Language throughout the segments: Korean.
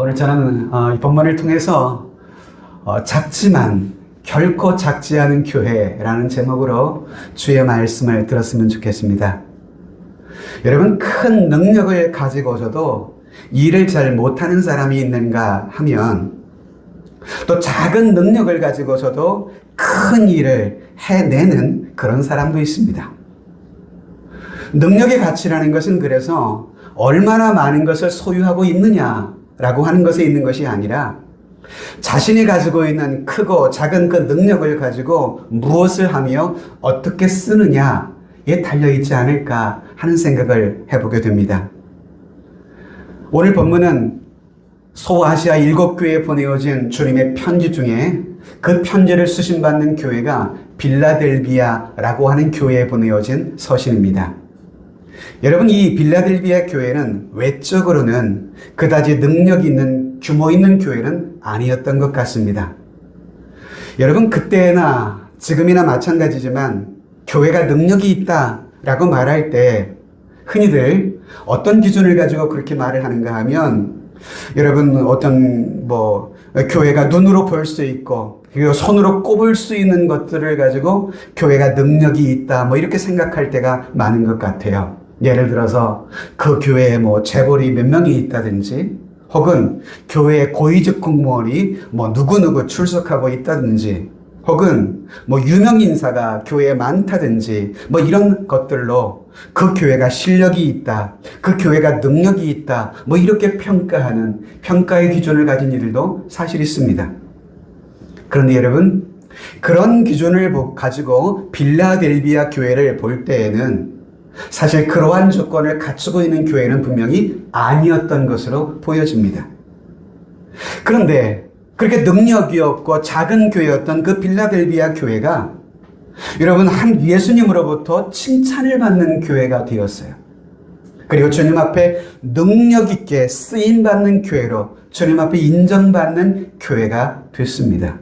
오늘 저는 어, 이 본문을 통해서 어, 작지만 결코 작지 않은 교회라는 제목으로 주의 말씀을 들었으면 좋겠습니다. 여러분 큰 능력을 가지고서도 일을 잘 못하는 사람이 있는가 하면 또 작은 능력을 가지고서도 큰 일을 해내는 그런 사람도 있습니다. 능력의 가치라는 것은 그래서 얼마나 많은 것을 소유하고 있느냐 라고 하는 것에 있는 것이 아니라 자신이 가지고 있는 크고 작은 그 능력을 가지고 무엇을 하며 어떻게 쓰느냐에 달려있지 않을까 하는 생각을 해보게 됩니다. 오늘 본문은 소아시아 일곱 교회에 보내어진 주님의 편지 중에 그 편지를 수신받는 교회가 빌라델비아라고 하는 교회에 보내어진 서신입니다. 여러분 이 빌라델비아 교회는 외적으로는 그다지 능력 있는 규모 있는 교회는 아니었던 것 같습니다. 여러분 그때나 지금이나 마찬가지지만 교회가 능력이 있다라고 말할 때 흔히들 어떤 기준을 가지고 그렇게 말을 하는가 하면 여러분 어떤 뭐 교회가 눈으로 볼 수 있고 그리고 손으로 꼽을 수 있는 것들을 가지고 교회가 능력이 있다 뭐 이렇게 생각할 때가 많은 것 같아요. 예를 들어서 그 교회에 뭐 재벌이 몇 명이 있다든지 혹은 교회의 고위직 공무원이 뭐 누구누구 출석하고 있다든지 혹은 뭐 유명 인사가 교회에 많다든지 뭐 이런 것들로 그 교회가 실력이 있다, 그 교회가 능력이 있다, 뭐 이렇게 평가하는 평가의 기준을 가진 이들도 사실 있습니다. 그런데 여러분, 그런 기준을 가지고 빌라델비아 교회를 볼 때에는 사실 그러한 조건을 갖추고 있는 교회는 분명히 아니었던 것으로 보여집니다. 그런데 그렇게 능력이 없고 작은 교회였던 그 빌라델비아 교회가 여러분 한 예수님으로부터 칭찬을 받는 교회가 되었어요. 그리고 주님 앞에 능력 있게 쓰임 받는 교회로 주님 앞에 인정받는 교회가 됐습니다.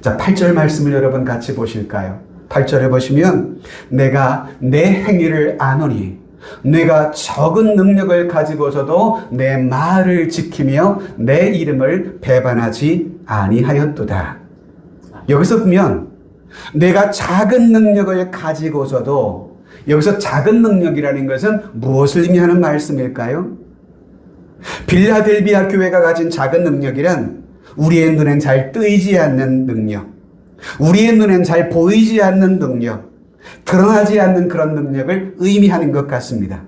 자, 8절 말씀을 여러분 같이 보실까요? 8절에 보시면 내가 내 행위를 아노니 내가 적은 능력을 가지고서도 내 말을 지키며 내 이름을 배반하지 아니하였도다. 여기서 보면 내가 작은 능력을 가지고서도 여기서 작은 능력이라는 것은 무엇을 의미하는 말씀일까요? 빌라델비아 교회가 가진 작은 능력이란 우리의 눈엔 잘 뜨이지 않는 능력, 우리의 눈엔 잘 보이지 않는 능력, 드러나지 않는 그런 능력을 의미하는 것 같습니다.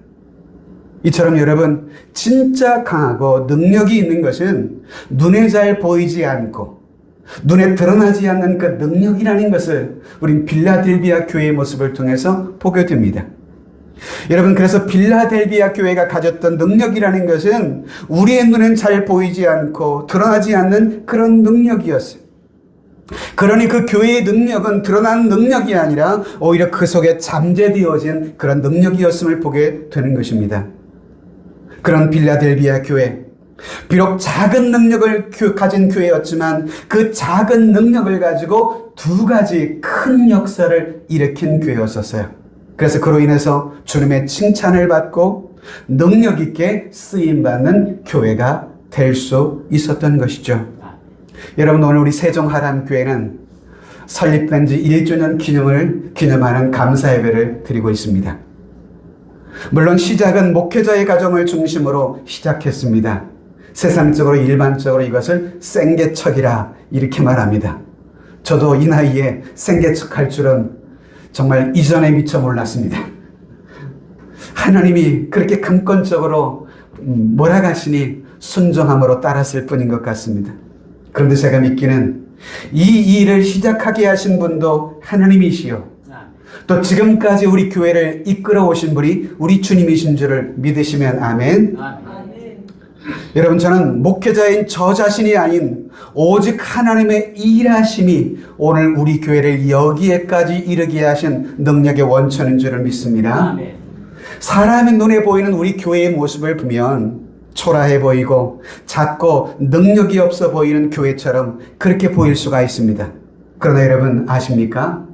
이처럼 여러분, 진짜 강하고 능력이 있는 것은 눈에 잘 보이지 않고 눈에 드러나지 않는 그 능력이라는 것을 우린 빌라델비아 교회의 모습을 통해서 보게 됩니다. 여러분, 그래서 빌라델비아 교회가 가졌던 능력이라는 것은 우리의 눈엔 잘 보이지 않고 드러나지 않는 그런 능력이었어요. 그러니 그 교회의 능력은 드러난 능력이 아니라 오히려 그 속에 잠재되어진 그런 능력이었음을 보게 되는 것입니다. 그런 빌라델비아 교회. 비록 작은 능력을 가진 교회였지만 그 작은 능력을 가지고 두 가지 큰 역사를 일으킨 교회였었어요. 그래서 그로 인해서 주님의 칭찬을 받고 능력 있게 쓰임 받는 교회가 될 수 있었던 것이죠. 여러분 오늘 우리 세종하람교회는 설립된 지 1주년 기념을 기념하는 감사 예배를 드리고 있습니다. 물론 시작은 목회자의 가정을 중심으로 시작했습니다. 세상적으로 일반적으로 이것을 생계척이라 이렇게 말합니다. 저도 이 나이에 생계척 할 줄은 정말 이전에 미처 몰랐습니다. 하나님이 그렇게 강권적으로 몰아가시니 순종함으로 따랐을 뿐인 것 같습니다. 그런데 제가 믿기는 이 일을 시작하게 하신 분도 하나님이시요. 또 지금까지 우리 교회를 이끌어 오신 분이 우리 주님이신 줄을 믿으시면 아멘. 아멘. 여러분 저는 목회자인 저 자신이 아닌 오직 하나님의 일하심이 오늘 우리 교회를 여기에까지 이르게 하신 능력의 원천인 줄을 믿습니다. 아멘. 사람의 눈에 보이는 우리 교회의 모습을 보면 초라해 보이고 작고 능력이 없어 보이는 교회처럼 그렇게 보일 수가 있습니다. 그러나 여러분 아십니까?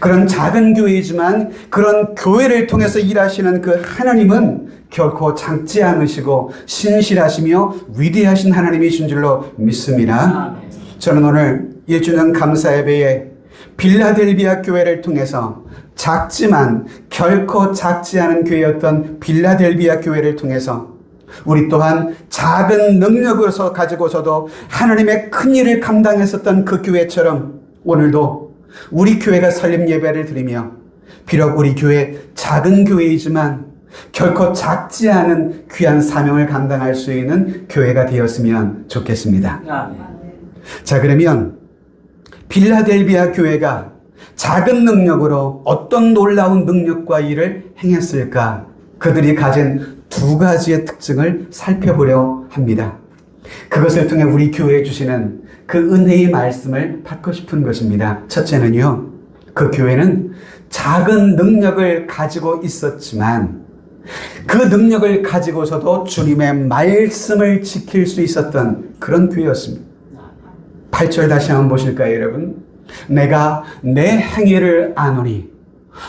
그런 작은 교회이지만 그런 교회를 통해서 일하시는 그 하나님은 결코 작지 않으시고 신실하시며 위대하신 하나님이신 줄로 믿습니다. 아멘. 저는 오늘 1주년 감사 예배에 빌라델비아 교회를 통해서 작지만 결코 작지 않은 교회였던 빌라델비아 교회를 통해서 우리 또한 작은 능력으로서 가지고서도 하나님의 큰 일을 감당했었던 그 교회처럼 오늘도 우리 교회가 설립 예배를 드리며 비록 우리 교회 작은 교회이지만 결코 작지 않은 귀한 사명을 감당할 수 있는 교회가 되었으면 좋겠습니다. 자, 그러면 빌라델비아 교회가 작은 능력으로 어떤 놀라운 능력과 일을 행했을까? 그들이 가진 두 가지의 특징을 살펴보려 합니다. 그것을 통해 우리 교회에 주시는 그 은혜의 말씀을 받고 싶은 것입니다. 첫째는요, 그 교회는 작은 능력을 가지고 있었지만 그 능력을 가지고서도 주님의 말씀을 지킬 수 있었던 그런 교회였습니다. 8절 다시 한번 보실까요, 여러분? 내가 내 행위를 아노니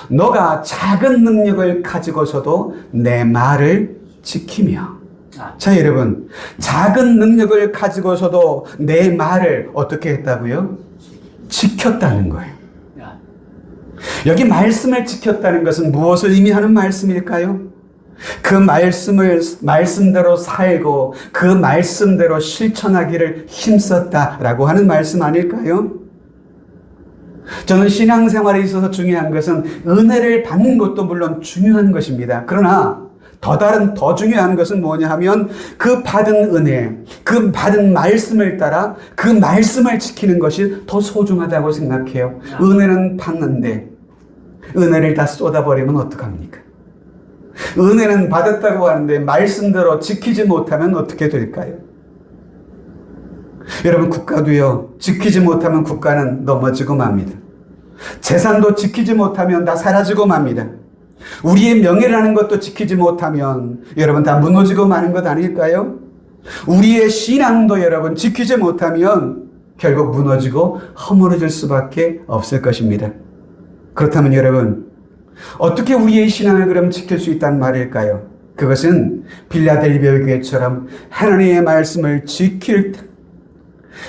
너가 작은 능력을 가지고서도 내 말을 지키며 아멘. 자, 여러분. 작은 능력을 가지고서도 내 말을 어떻게 했다고요? 지켰다는 거예요. 여기 말씀을 지켰다는 것은 무엇을 의미하는 말씀일까요? 그 말씀을 말씀대로 살고 그 말씀대로 실천하기를 힘썼다라고 하는 말씀 아닐까요? 저는 신앙생활에 있어서 중요한 것은 은혜를 받는 것도 물론 중요한 것입니다. 그러나 더 다른 더 중요한 것은 뭐냐 하면 그 받은 은혜, 그 받은 말씀을 따라 그 말씀을 지키는 것이 더 소중하다고 생각해요. 은혜는 받는데 은혜를 다 쏟아버리면 어떡합니까? 은혜는 받았다고 하는데 말씀대로 지키지 못하면 어떻게 될까요? 여러분 국가도요 지키지 못하면 국가는 넘어지고 맙니다. 재산도 지키지 못하면 다 사라지고 맙니다. 우리의 명예라는 것도 지키지 못하면 여러분 다 무너지고 마는 것 아닐까요? 우리의 신앙도 여러분 지키지 못하면 결국 무너지고 허물어질 수밖에 없을 것입니다. 그렇다면 여러분 어떻게 우리의 신앙을 그럼 지킬 수 있다는 말일까요? 그것은 빌라델비아 교회처럼 하나님의 말씀을 지킬 때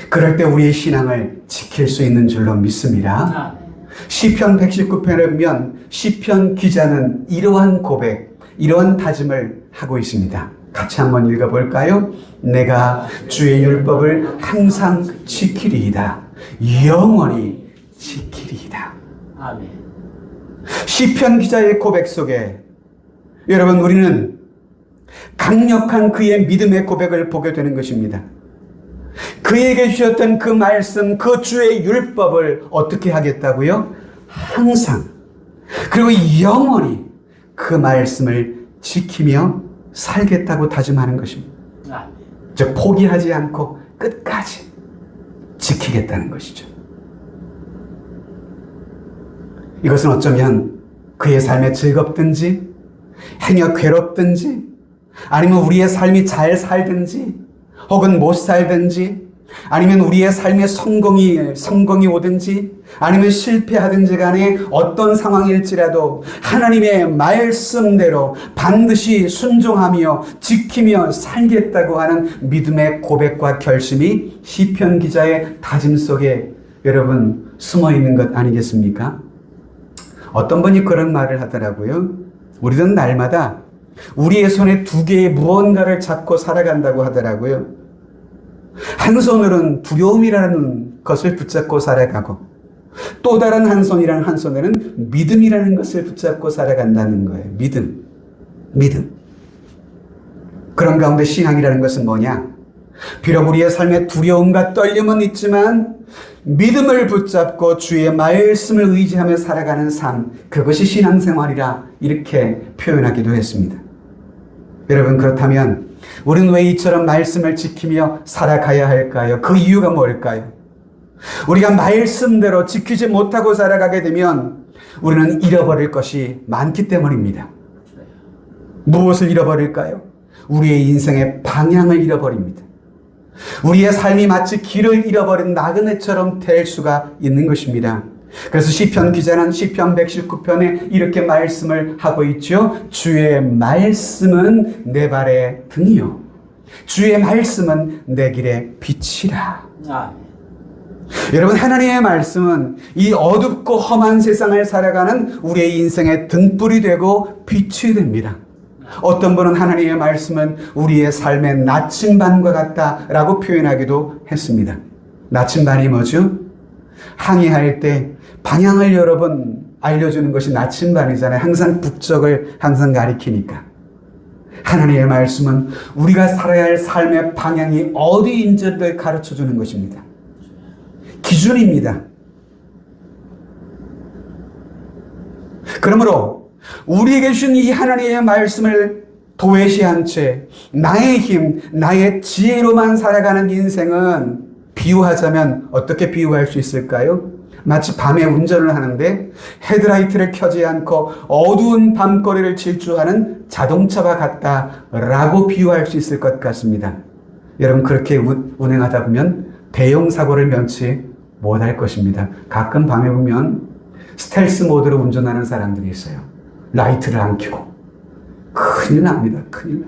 그럴 때 우리의 신앙을 지킬 수 있는 줄로 믿습니다. 아멘. 시편 119편에 보면 시편 기자는 이러한 고백, 이러한 다짐을 하고 있습니다. 같이 한번 읽어볼까요? 내가 주의 율법을 항상 지키리이다. 영원히 지키리이다. 아멘. 시편 기자의 고백 속에 여러분 우리는 강력한 그의 믿음의 고백을 보게 되는 것입니다. 그에게 주셨던 그 말씀, 그 주의 율법을 어떻게 하겠다고요? 항상 그리고 영원히 그 말씀을 지키며 살겠다고 다짐하는 것입니다. 아멘. 즉 포기하지 않고 끝까지 지키겠다는 것이죠. 이것은 어쩌면 그의 삶에 즐겁든지 행여 괴롭든지 아니면 우리의 삶이 잘 살든지 혹은 못 살든지 아니면 우리의 삶에 성공이 성공이 오든지 아니면 실패하든지 간에 어떤 상황일지라도 하나님의 말씀대로 반드시 순종하며 지키며 살겠다고 하는 믿음의 고백과 결심이 시편 기자의 다짐 속에 여러분 숨어 있는 것 아니겠습니까? 어떤 분이 그런 말을 하더라고요. 우리는 날마다 우리의 손에 두 개의 무언가를 잡고 살아간다고 하더라고요. 한 손으로는 두려움이라는 것을 붙잡고 살아가고 또 다른 한 손이랑 한 손에는 믿음이라는 것을 붙잡고 살아간다는 거예요. 믿음. 믿음. 그런 가운데 신앙이라는 것은 뭐냐? 비록 우리의 삶에 두려움과 떨림은 있지만 믿음을 붙잡고 주의 말씀을 의지하며 살아가는 삶, 그것이 신앙생활이라 이렇게 표현하기도 했습니다. 여러분, 그렇다면 우리는 왜 이처럼 말씀을 지키며 살아가야 할까요? 그 이유가 뭘까요? 우리가 말씀대로 지키지 못하고 살아가게 되면 우리는 잃어버릴 것이 많기 때문입니다. 무엇을 잃어버릴까요? 우리의 인생의 방향을 잃어버립니다. 우리의 삶이 마치 길을 잃어버린 나그네처럼 될 수가 있는 것입니다. 그래서 시편 기자는 시편 119편에 이렇게 말씀을 하고 있죠. 주의 말씀은 내 발의 등이요. 주의 말씀은 내 길의 빛이라. 아, 여러분 하나님의 말씀은 이 어둡고 험한 세상을 살아가는 우리의 인생의 등불이 되고 빛이 됩니다. 어떤 분은 하나님의 말씀은 우리의 삶의 나침반과 같다라고 표현하기도 했습니다. 나침반이 뭐죠? 항해할 때 방향을 여러분 알려주는 것이 나침반이잖아요. 항상 북쪽을 항상 가리키니까. 하나님의 말씀은 우리가 살아야 할 삶의 방향이 어디인지를 가르쳐 주는 것입니다. 기준입니다. 그러므로 우리에게 주신 이 하나님의 말씀을 도외시한 채 나의 힘, 나의 지혜로만 살아가는 인생은 비유하자면 어떻게 비유할 수 있을까요? 마치 밤에 운전을 하는데 헤드라이트를 켜지 않고 어두운 밤거리를 질주하는 자동차와 같다라고 비유할 수 있을 것 같습니다. 여러분 그렇게 운- 운행하다 보면 대형 사고를 면치 못할 것입니다. 가끔 밤에 보면 스텔스 모드로 운전하는 사람들이 있어요. 라이트를 안 켜고 큰일 납니다. 큰일 나.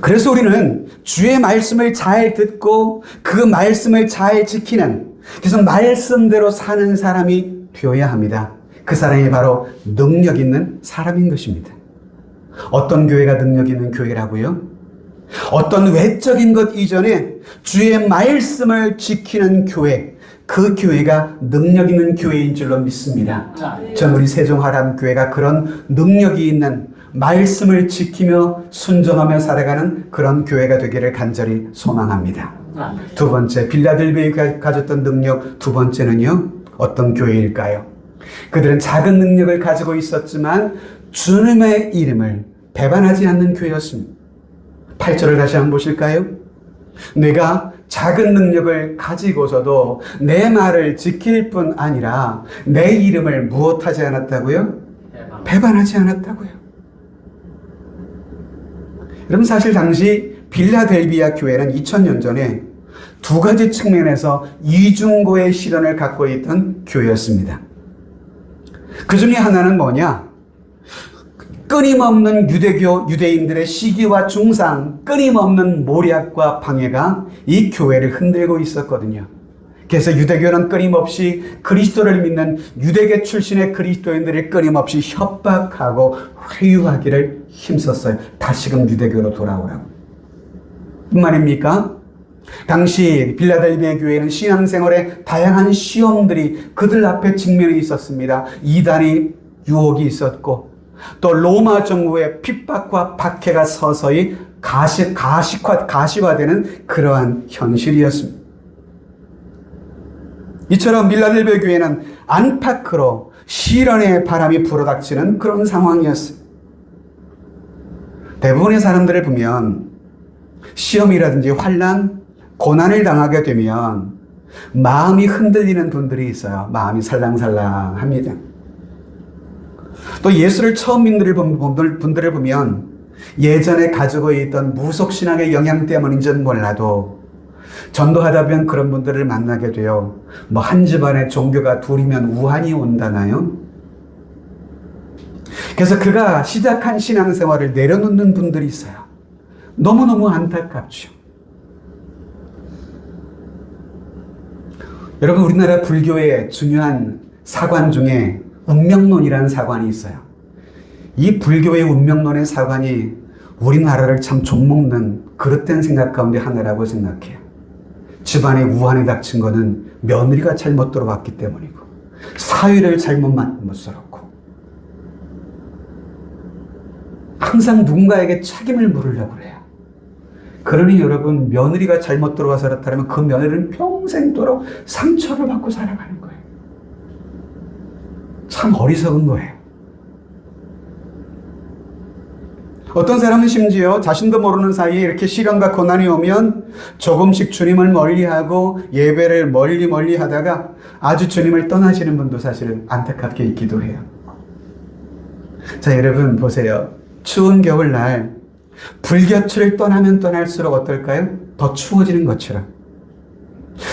그래서 우리는 주의 말씀을 잘 듣고 그 말씀을 잘 지키는 그래서 말씀대로 사는 사람이 되어야 합니다. 그 사람이 바로 능력 있는 사람인 것입니다. 어떤 교회가 능력 있는 교회라고요? 어떤 외적인 것 이전에 주의 말씀을 지키는 교회, 그 교회가 능력 있는 교회인 줄로 믿습니다. 아, 전 우리 세종하람 교회가 그런 능력이 있는 말씀을 지키며 순종하며 살아가는 그런 교회가 되기를 간절히 소망합니다. 아, 두 번째, 빌라델비아가 가졌던 능력 두 번째는요, 어떤 교회일까요? 그들은 작은 능력을 가지고 있었지만 주님의 이름을 배반하지 않는 교회였습니다. 8절을 다시 한번 보실까요? 내가 작은 능력을 가지고서도 내 말을 지킬 뿐 아니라 내 이름을 무엇하지 않았다고요? 배반하지 않았다고요. 여러분 사실 당시 빌라델비아 교회는 2000년 전에 두 가지 측면에서 이중고의 실현을 갖고 있던 교회였습니다. 그 중에 하나는 뭐냐? 끊임없는 유대교 유대인들의 시기와 중상, 끊임없는 모략과 방해가 이 교회를 흔들고 있었거든요. 그래서 유대교는 끊임없이 그리스도를 믿는 유대계 출신의 그리스도인들을 끊임없이 협박하고 회유하기를 힘썼어요. 다시금 유대교로 돌아오라고. 말입니까? 당시 빌라델비아 교회는 신앙생활에 다양한 시험들이 그들 앞에 직면해 있었습니다. 이단이 유혹이 있었고 또 로마 정부의 핍박과 박해가 서서히 가시, 가식화, 가시화되는 그러한 현실이었습니다. 이처럼 빌라델비아 교회는 안팎으로 시련의 바람이 불어닥치는 그런 상황이었어요. 대부분의 사람들을 보면 시험이라든지 환란, 고난을 당하게 되면 마음이 흔들리는 분들이 있어요. 마음이 살랑살랑합니다. 또 예수를 처음 믿는 분들- 분들을 보면 예전에 가지고 있던 무속신앙의 영향 때문인지는 몰라도 전도하다 보면 그런 분들을 만나게 돼요. 뭐 한 집안에 종교가 둘이면 우한이 온다나요? 그래서 그가 시작한 신앙생활을 내려놓는 분들이 있어요. 너무너무 안타깝죠. 여러분, 우리나라 불교의 중요한 사관 중에 운명론이라는 사관이 있어요. 이 불교의 운명론의 사관이 우리나라를 참 종먹는 그릇된 생각 가운데 하나라고 생각해요. 집안에 우한이 닥친 거는 며느리가 잘못 들어왔기 때문이고, 사위를 잘못 만들었고, 항상 누군가에게 책임을 물으려고 그래요. 그러니 여러분, 며느리가 잘못 들어와서 그렇다면 그 며느리는 평생도록 상처를 받고 살아가는 거예요. 참 어리석은 거예요. 어떤 사람은 심지어 자신도 모르는 사이에 이렇게 시련과 고난이 오면 조금씩 주님을 멀리하고 예배를 멀리 멀리 하다가 아주 주님을 떠나시는 분도 사실 안타깝게 있기도 해요. 자, 여러분 보세요. 추운 겨울날 불볕을 떠나면 떠날수록 어떨까요? 더 추워지는 것처럼.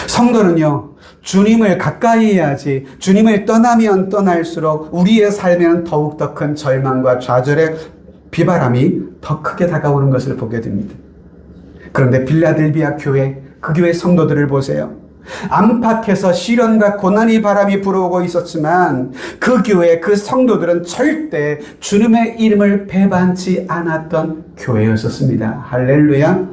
성도는요, 주님을 가까이 해야지, 주님을 떠나면 떠날수록 우리의 삶에는 더욱더 큰 절망과 좌절의 비바람이 더 크게 다가오는 것을 보게 됩니다. 그런데 빌라델비아 교회, 그 교회 성도들을 보세요. 안팎에서 시련과 고난이 바람이 불어오고 있었지만 그 교회 그 성도들은 절대 주님의 이름을 배반치 않았던 교회였었습니다. 할렐루야.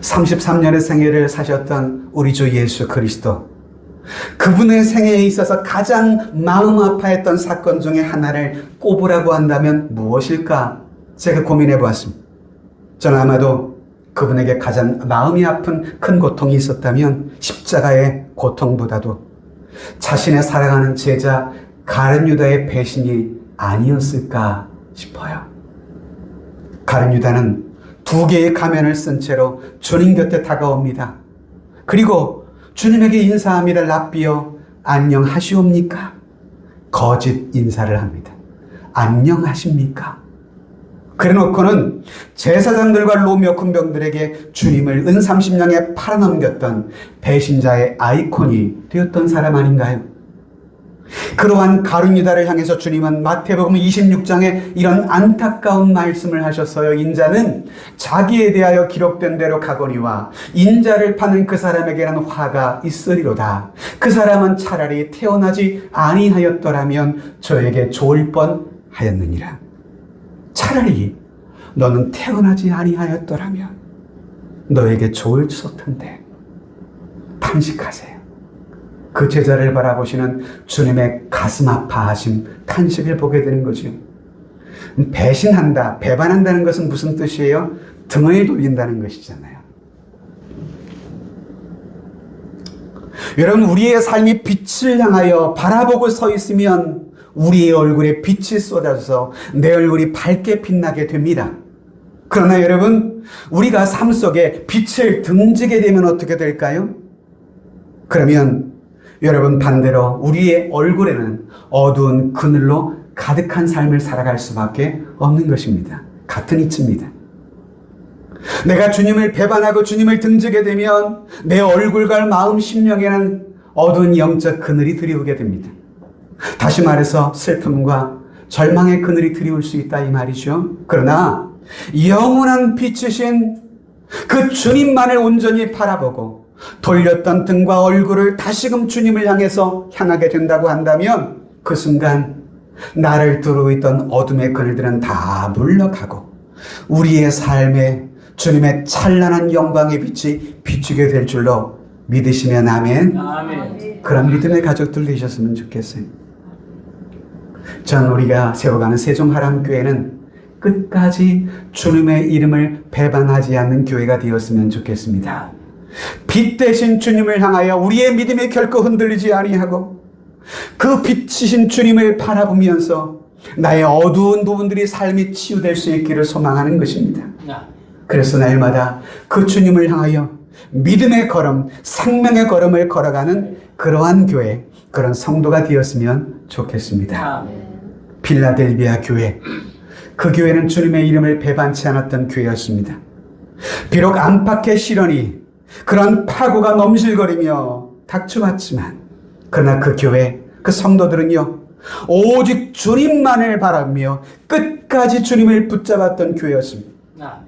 33년의 생애를 사셨던 우리 주 예수 그리스도. 그분의 생애에 있어서 가장 마음 아파했던 사건 중에 하나를 꼽으라고 한다면 무엇일까? 제가 고민해 보았습니다. 저는 아마도 그분에게 가장 마음이 아픈 큰 고통이 있었다면 십자가의 고통보다도 자신의 사랑하는 제자 가른 유다의 배신이 아니었을까 싶어요. 가른 유다는 두 개의 가면을 쓴 채로 주님 곁에 다가옵니다. 그리고 주님에게 인사합니다. 랍비여 안녕하시옵니까? 거짓 인사를 합니다. 안녕하십니까? 그래놓고는 제사장들과 로미오 군병들에게 주님을 은 30냥에 팔아넘겼던 배신자의 아이콘이 되었던 사람 아닌가요? 그러한 가룟유다를 향해서 주님은 마태복음 26장에 이런 안타까운 말씀을 하셨어요. 인자는 자기에 대하여 기록된 대로 가거니와 인자를 파는 그 사람에게는 화가 있으리로다. 그 사람은 차라리 태어나지 아니하였더라면 저에게 좋을 뻔하였느니라. 차라리 너는 태어나지 아니하였더라면 너에게 좋을 텐데 탄식하세요. 그 제자를 바라보시는 주님의 가슴 아파하심 탄식을 보게 되는 거죠. 배신한다, 배반한다는 것은 무슨 뜻이에요? 등을 돌린다는 것이잖아요. 여러분, 우리의 삶이 빛을 향하여 바라보고 서 있으면 우리의 얼굴에 빛이 쏟아져서 내 얼굴이 밝게 빛나게 됩니다. 그러나 여러분, 우리가 삶 속에 빛을 등지게 되면 어떻게 될까요? 그러면 여러분 반대로 우리의 얼굴에는 어두운 그늘로 가득한 삶을 살아갈 수밖에 없는 것입니다. 같은 이치입니다. 내가 주님을 배반하고 주님을 등지게 되면 내 얼굴과 마음 심령에는 어두운 영적 그늘이 들이오게 됩니다. 다시 말해서 슬픔과 절망의 그늘이 들이올 수 있다 이 말이죠. 그러나 영원한 빛이신 그 주님만을 온전히 바라보고 돌렸던 등과 얼굴을 다시금 주님을 향해서 향하게 된다고 한다면 그 순간 나를 두르고 있던 어둠의 그늘들은 다 물러가고 우리의 삶에 주님의 찬란한 영광의 빛이 비추게 될 줄로 믿으시면 아멘. 아멘. 그런 믿음의 가족들 되셨으면 좋겠어요. 전 우리가 세워가는 세종하람교회는 끝까지 주님의 이름을 배반하지 않는 교회가 되었으면 좋겠습니다. 빛 대신 주님을 향하여 우리의 믿음이 결코 흔들리지 아니하고 그 빛이신 주님을 바라보면서 나의 어두운 부분들이 삶이 치유될 수 있기를 소망하는 것입니다. 그래서 날마다 그 주님을 향하여 믿음의 걸음, 생명의 걸음을 걸어가는 그러한 교회, 그런 성도가 되었으면 좋겠습니다. 아멘. 필라델비아 교회. 그 교회는 주님의 이름을 배반치 않았던 교회였습니다. 비록 안팎의 시련이 그런 파고가 넘실거리며 닥쳐왔지만 그러나 그 교회, 그 성도들은요, 오직 주님만을 바라며 끝까지 주님을 붙잡았던 교회였습니다. 아멘.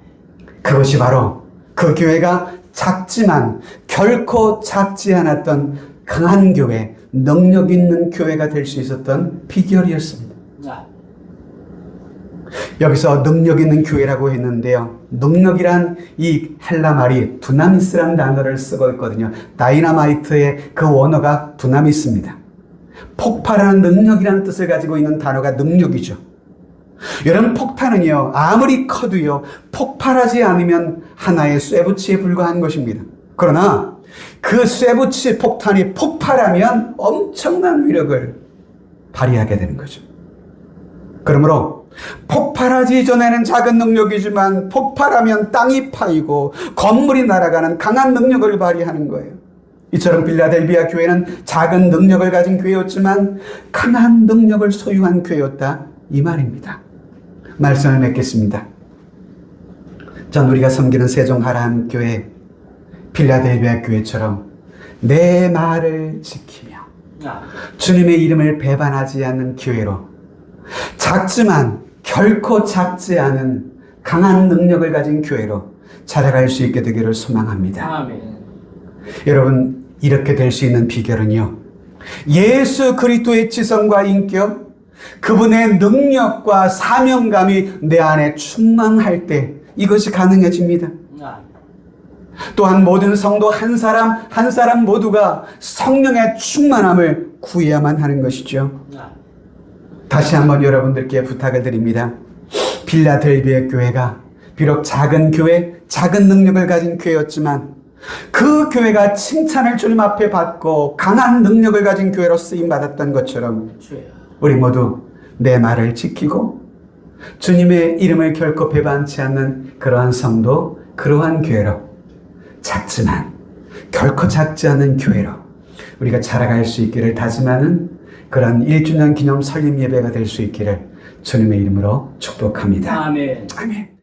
그것이 바로 그 교회가 작지만 결코 작지 않았던 강한 교회, 능력 있는 교회가 될 수 있었던 비결이었습니다. 여기서 능력 있는 교회라고 했는데요. 능력이란 이 헬라 말이 두나미스라는 단어를 쓰고 있거든요. 다이나마이트의 그 원어가 두나미스입니다. 폭발하는 능력이라는 뜻을 가지고 있는 단어가 능력이죠. 여러분 폭탄은요 아무리 커도요 폭발하지 않으면 하나의 쇠붙이에 불과한 것입니다. 그러나 그 쇠붙이 폭탄이 폭발하면 엄청난 위력을 발휘하게 되는 거죠. 그러므로 폭발하기 전에는 작은 능력이지만 폭발하면 땅이 파이고 건물이 날아가는 강한 능력을 발휘하는 거예요. 이처럼 빌라델비아 교회는 작은 능력을 가진 교회였지만 강한 능력을 소유한 교회였다 이 말입니다. 말씀을 맺겠습니다. 전 우리가 섬기는 세종하람 교회 필라델비아 교회처럼 내 말을 지키며 아, 주님의 이름을 배반하지 않는 교회로 작지만 결코 작지 않은 강한 능력을 가진 교회로 자라갈 수 있게 되기를 소망합니다. 아멘. 여러분 이렇게 될 수 있는 비결은요. 예수 그리스도의 지성과 인격, 그분의 능력과 사명감이 내 안에 충만할 때 이것이 가능해집니다. 아, 또한 모든 성도 한 사람 한 사람 모두가 성령의 충만함을 구해야만 하는 것이죠. 아, 다시 한번 여러분들께 부탁을 드립니다. 빌라델비아 교회가 비록 작은 교회, 작은 능력을 가진 교회였지만 그 교회가 칭찬을 주님 앞에 받고 강한 능력을 가진 교회로 쓰임 받았던 것처럼. 우리 모두 내 말을 지키고 주님의 이름을 결코 배반치 않는 그러한 성도, 그러한 교회로 작지만 결코 작지 않은 교회로 우리가 자라갈 수 있기를 다짐하는 그러한 1주년 기념 설립 예배가 될 수 있기를 주님의 이름으로 축복합니다. 아멘. 아멘.